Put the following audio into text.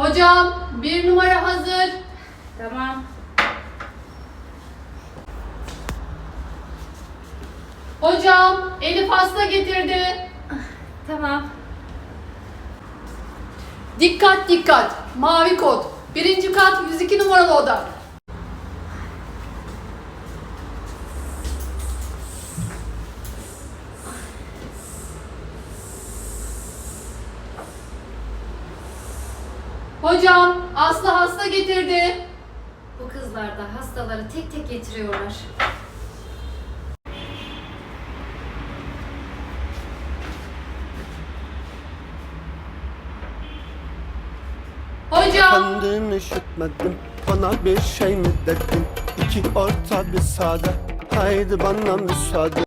Hocam bir numara hazır. Tamam. Hocam Elif hasta getirdi. Tamam. Dikkat dikkat. Mavi kod. Birinci kat 102 numaralı oda. Hocam Aslı hasta getirdi. Bu kızlar da hastaları tek tek getiriyorlar. Hocam! Kendimi üşütmedim Bana bir şey mi dedin? İki orta bir sade. Haydi bana müsaade